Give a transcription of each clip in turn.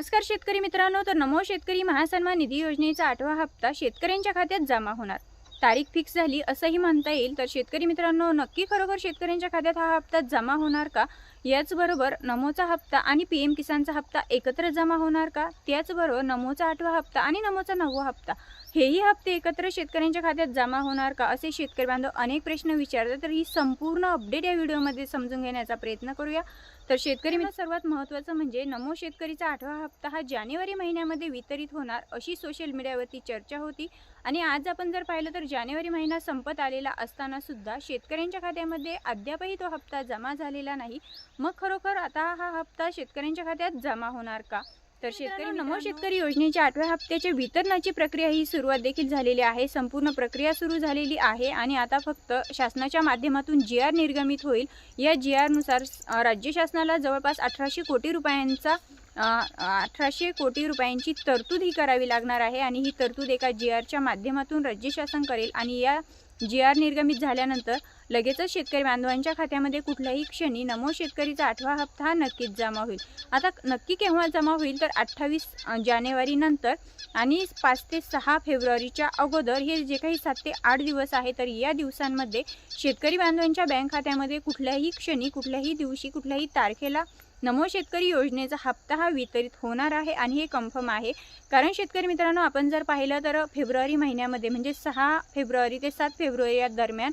नमस्कार शेतकरी मित्रांनो. तर नमो शेतकरी महासन्मान निधी योजनेचा आठवा हप्ता शेतकऱ्यांच्या खात्यात जमा होणार. तारीख फिक्स झाली असंही म्हणता येईल. तर शेतकरी मित्रांनो नक्की खरोखर शेतकऱ्यांच्या खात्यात हा हप्ता जमा होणार का? याचबरोबर नमोचा हप्ता आणि पी एम किसानचा हप्ता एकत्र जमा होणार का? त्याचबरोबर नमोचा आठवा हप्ता आणि नमोचा नववा हप्ता हेही हप्ते एकत्र शेतकऱ्यांच्या खात्यात जमा होणार का? असे शेतकरी बांधव अनेक प्रश्न विचारतात. तर ही संपूर्ण अपडेट या व्हिडिओमध्ये समजून घेण्याचा प्रयत्न करूया. तर शेतकरी सर्वात महत्त्वाचं म्हणजे नमो शेतकरीचा आठवा हप्ता हा जानेवारी महिन्यामध्ये वितरित होणार अशी सोशल मीडियावरती चर्चा होती. आणि आज आपण जर पाहिलं तर जानेवारी महिना संपत आलेला असताना सुद्धा शेतकऱ्यांच्या खात्यामध्ये अद्यापही तो हप्ता जमा झालेला नाही. मग खरोखर आता हा हप्ता शेतकऱ्यांच्या खात्यात जमा होणार का? तर शेतकरी नमो शेतकरी योजनेच्या आठव्या हप्त्याच्या वितरणाची प्रक्रिया ही सुरुवात देखील झालेली आहे. संपूर्ण प्रक्रिया सुरू झालेली आहे आणि आता फक्त शासनाच्या माध्यमातून जी आर निर्गमित होईल. या जी आरनुसार राज्य शासनाला जवळपास अठराशे कोटी रुपयांचा अठराशे कोटी रुपयांची तरतूद ही करावी लागणार आहे आणि ही तरतूद एका जी आरच्या माध्यमातून राज्य शासन करेल आणि या जी आर निर्गमित झाल्यानंतर लगेचच शेतकरी बांधवांच्या खात्यामध्ये कुठल्याही क्षणी नमो शेतकरीचा आठवा हप्ता हा नक्कीच जमा होईल. आता नक्की केव्हा जमा होईल तर अठ्ठावीस जानेवारीनंतर आणि पाच ते सहा फेब्रुवारीच्या अगोदर हे जे काही सात ते आठ दिवस आहे तर या दिवसांमध्ये शेतकरी बांधवांच्या बँक खात्यामध्ये कुठल्याही क्षणी कुठल्याही दिवशी कुठल्याही तारखेला नमो शेतकरी योजनेचा हप्ता हा वितरित होणार आहे आणि हे कन्फर्म आहे. कारण शेतकरी मित्रांनो आपण जर पाहिलं तर फेब्रुवारी महिन्यामध्ये म्हणजे सहा फेब्रुवारी ते सात फेब्रुवारी या दरम्यान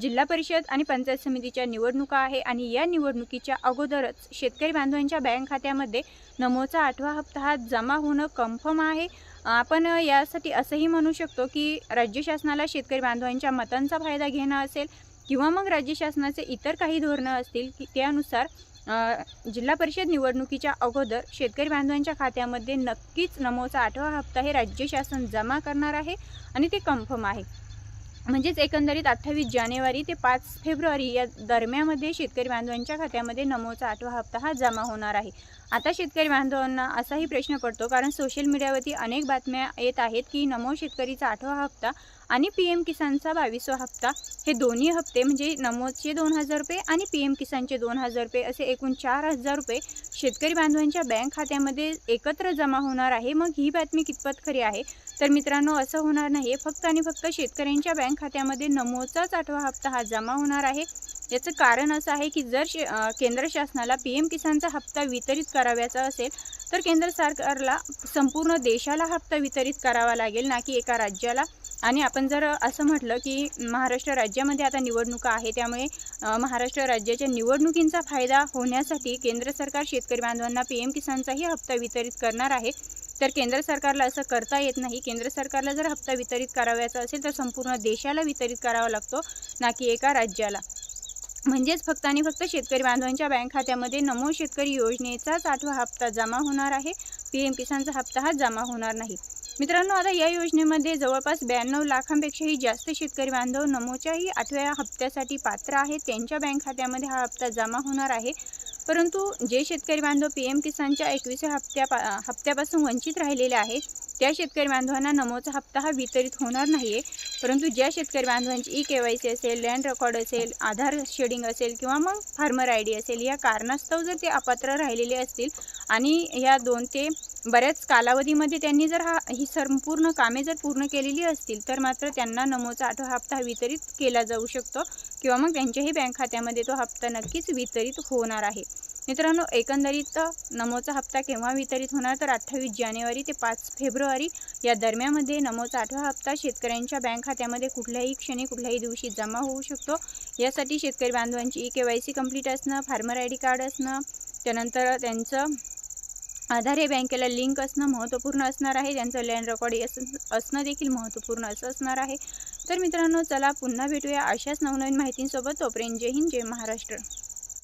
जिल्हा परिषद आणि पंचायत समितीच्या निवडणुका आहे आणि या निवडणुकीच्या अगोदरच शेतकरी बांधवांच्या बँक खात्यामध्ये नमोचा आठवा हप्ता हा जमा होणं कन्फर्म आहे. आपण यासाठी असंही म्हणू शकतो की राज्य शासनाला शेतकरी बांधवांच्या मतांचा फायदा घेणं असेल किंवा मग राज्य शासनाचे इतर काही धोरणं असतील की त्यानुसार जिल्हा परिषद निवडणुकीच्या अगोदर शेतकरी बांधवांच्या खात्यामध्ये नक्कीच नमोचा आठवा हप्ता हे राज्य शासन जमा करणार आहे आणि ते कन्फर्म आहे. म्हणजेच एकंदरीत अठ्ठावीस जानेवारी ते पाच फेब्रुवारी या दरम्यामध्ये शेतकरी बांधवांच्या खात्यामध्ये नमोचा आठवा हप्ता हा जमा होणार आहे. आता शेतकरी बांधवांना असाही प्रश्न पडतो कारण सोशल मीडियावरती अनेक बातम्या येत आहेत की नमो शेतकरीचा आठवा हप्ता आणि पी एम किसानचा बावीसवा हप्ता. हे दोन्ही हप्ते म्हणजे नमोचे दोन हजार रुपये आणि पी एम किसानचे दोन हजार रुपये असे एकूण चार हजार रुपये शेतकरी बांधवांच्या बँक खात्यामध्ये एकत्र जमा होणार आहे. मग ही बातमी कितपत खरी आहे? तर मित्रांनो असं होणार नाही फक्त आणि फक्त शेतकऱ्यांच्या बँक खात्यामध्ये नमोचाच आठवा हप्ता हा जमा होणार आहे. याचं कारण असं आहे की जर शे केंद्र शासनाला पी एम किसानचा हप्ता वितरित करावयाचा असेल तर केंद्र सरकारला संपूर्ण देशाला हप्ता वितरित करावा लागेल ना की एका राज्याला? आणि आपण जर असं म्हटलं की महाराष्ट्र राज्यामध्ये आता निवडणुका आहे त्यामुळे महाराष्ट्र राज्याच्या निवडणुकींचा फायदा होण्यासाठी केंद्र सरकार शेतकरी बांधवांना पी एम किसानचाही हप्ता वितरित करणार आहे. तर केंद्र सरकारला असं करता येत नाही. केंद्र सरकारला जर हप्ता वितरित करावयाचा असेल तर संपूर्ण देशाला वितरित करावा लागतो ना की एका राज्याला. म्हणजेच फक्त आणि फक्त शेतकरी बांधवांच्या बँक खात्यामध्ये नमो शेतकरी योजनेचाच आठवा हप्ता जमा होणार आहे. पी एम किसानचा हप्ता हा जमा होणार नाही. मित्रांनो आता या योजनेमध्ये जवळपास ब्याण्णव लाखांपेक्षाही जास्त शेतकरी बांधव नमोच्याही आठव्या हप्त्यासाठी पात्र आहेत. त्यांच्या बँक खात्यामध्ये हा हप्ता जमा होणार आहे. परंतु जे शेतकरी बांधव पी एम किसानच्या एकविसव्या हप्त्या हप्त्यापासून वंचित राहिलेले आहेत त्या शेतकरी बांधवांना नमोचा हप्ता हा वितरित होणार नाही आहे परंतु ज्या शेतकरी बांधवांची ई के वाय सी असेल लँड रेकॉर्ड असेल आधार शेडिंग असेल किंवा मग फार्मर आय डी असेल या कारणास्तव जर ते अपात्र राहिलेले असतील आणि या दोन ते बऱ्याच कालावधीमध्ये त्यांनी जर हा ही संपूर्ण कामे जर पूर्ण केलेली असतील तर मात्र त्यांना नमोचा आठवा हप्ता हा वितरित केला जाऊ शकतो किंवा मग त्यांच्याही बँक खात्यामध्ये तो हप्ता नक्कीच वितरित होणार आहे. मित्रांनो एकंदरीत नमोचा हप्ता केव्हा वितरित होणार? तर अठ्ठावीस जानेवारी ते पाच फेब्रुवारी. या दरम्यानमध्ये नमोचा आठवा हप्ता शेतकऱ्यांच्या बँक खात्यामध्ये कुठल्याही क्षणी कुठल्याही दिवशी जमा होऊ शकतो. यासाठी शेतकरी बांधवांची E K Y C complete असणं फार्मर आय डी कार्ड असणं त्यानंतर त्यांचं आधार हे बँकेला लिंक असणं महत्त्वपूर्ण असणार आहे. त्यांचं लँड रेकॉर्ड अस असणं देखील महत्त्वपूर्ण असं असणार आहे. तर मित्रांनो चला पुन्हा भेटूया अशाच नवनवीन माहितींसोबत. तोपर्यंत जय हिंद जय महाराष्ट्र.